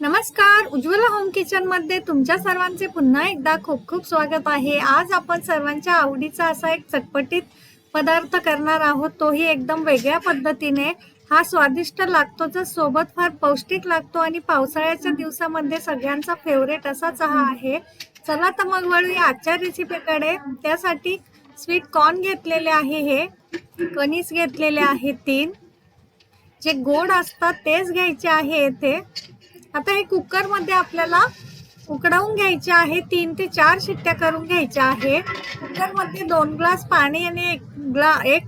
नमस्कार उज्ज्वला होम किचनमध्ये तुमच्या सर्वांचे पुन्हा एकदा खूप खूप स्वागत आहे. आज आपण सर्वांच्या आवडीचा असा एक चटपटीत पदार्थ करणार आहोत. तोही एकदम वेगळ्या पद्धतीने. हा स्वादिष्ट लागतो तर सोबत फार पौष्टिक लागतो आणि पावसाळ्याच्या दिवसामध्ये सगळ्यांचा फेवरेट असाच हा आहे. चला तर मग वळूया आजच्या रेसिपीकडे त्यासाठी स्वीट कॉर्न घेतलेले आहे हे. कणीस घेतलेले आहे तीन. जे गोड असतात तेच घ्यायचे आहे येथे. आता हे कुकरमध्ये आपल्याला उकडवून घ्यायचे आहे तीन ते चार शिट्ट्या करून घ्यायच्या आहे. कुकरमध्ये दोन ग्लास पाणी आणि एक ग्ला एक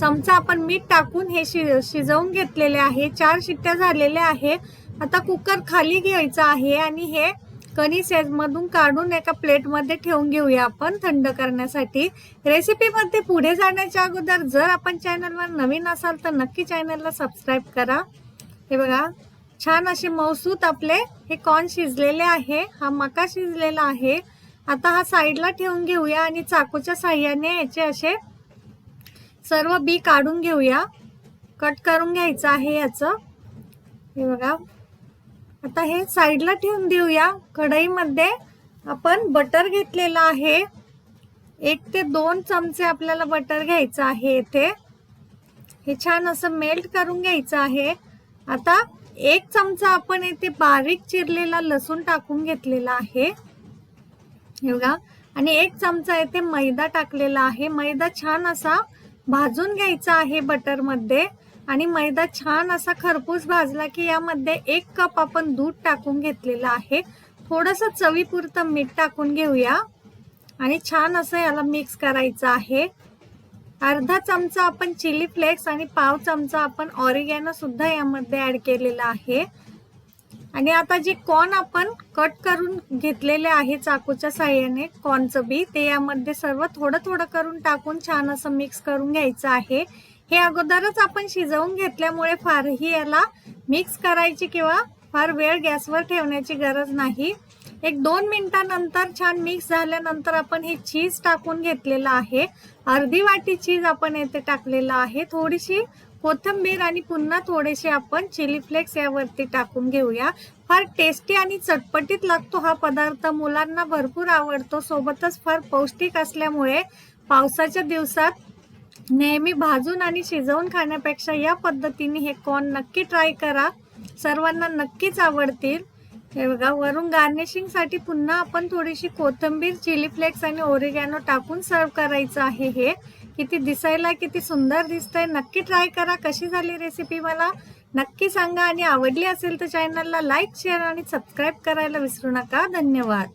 चमचा आपण मीठ टाकून हे शि शिजवून घेतलेले आहे. चार शिट्ट्या झालेल्या आहे. आता कुकर खाली घ्यायचं आहे आणि हे कणीस मधून काढून एका प्लेटमध्ये ठेवून घेऊया आपण थंड करण्यासाठी. रेसिपीमध्ये पुढे जाण्याच्या अगोदर जर आपण चॅनलवर नवीन असाल तर नक्की चॅनलला सबस्क्राईब करा. हे बघा छान असे मौसूत आपले हे कॉर्न शिजलेले आहे. हा मका शिजलेला आहे. आता हा साईडला ठेवून घेऊया आणि चाकूच्या साह्याने याचे असे सर्व बी काढून घेऊया. कट करून घ्यायचं आहे याचं. हे बघा. आता हे साईडला ठेवून देऊया. कढईमध्ये आपण बटर घेतलेलं आहे. एक ते दोन चमचे आपल्याला बटर घ्यायचं आहे येथे हे छान असं मेल्ट करून घ्यायचं आहे. आता एक चमचा आपण येथे बारीक चिरलेला लसूण टाकून घेतलेला आहे. हे बघा. आणि एक चमचा येथे मैदा टाकलेला आहे. मैदा छान असा भाजून घ्यायचा आहे बटरमध्ये आणि मैदा छान असा खरपूस भाजला की यामध्ये एक कप आपण दूध टाकून घेतलेलं आहे. थोडस चवीपुरतं मीठ टाकून घेऊया. आणि छान असं याला मिक्स करायचं आहे. अर्धा चमचा आपण चिली फ्लेक्स आणि पाव चमचा आपण ऑरिगॅनो सुद्धा यामध्ये ऍड केलेला आहे. आणि आता जे कॉर्न आपण कट करून घेतलेले आहे चाकूच्या साह्याने कॉर्नचं बी ते यामध्ये सर्व थोडं थोडं करून टाकून छान असं मिक्स करून घ्यायचं आहे. हे अगोदरच आपण शिजवून घेतल्यामुळे फारही याला मिक्स करायची किंवा फार वेळ गॅसवर ठेवण्याची गरज नाही. एक दोन मिनिटानंतर छान मिक्स झाल्यानंतर आपण हे चीज टाकून घेतलेलं आहे. अर्धी वाटी चीज आपण येथे टाकलेलं आहे. थोडीशी कोथिंबीर आणि पुन्हा थोडेसे आपण चिली फ्लेक्स यावरती टाकून घेऊया. फार टेस्टी आणि चटपटीत लागतो हा पदार्थ. मुलांना भरपूर आवडतो. सोबतच फार पौष्टिक असल्यामुळे पावसाच्या दिवसात नेहमी भाजून आणि शिजवून खाण्यापेक्षा या पद्धतीने हे कॉर्न नक्की ट्राय करा. सर्वांना नक्कीच आवडतील. हे बघा वरून गार्निशिंगसाठी पुन्हा आपण थोडीशी कोथिंबीर चिली फ्लेक्स आणि ओरिगॅनो टाकून सर्व करायचं आहे हे. किती दिसायला किती सुंदर दिसतंय. नक्की ट्राय करा. कशी झाली रेसिपी मला नक्की सांगा. आणि आवडली असेल तर चॅनलला लाईक शेअर आणि सबस्क्राईब करायला विसरू नका. धन्यवाद.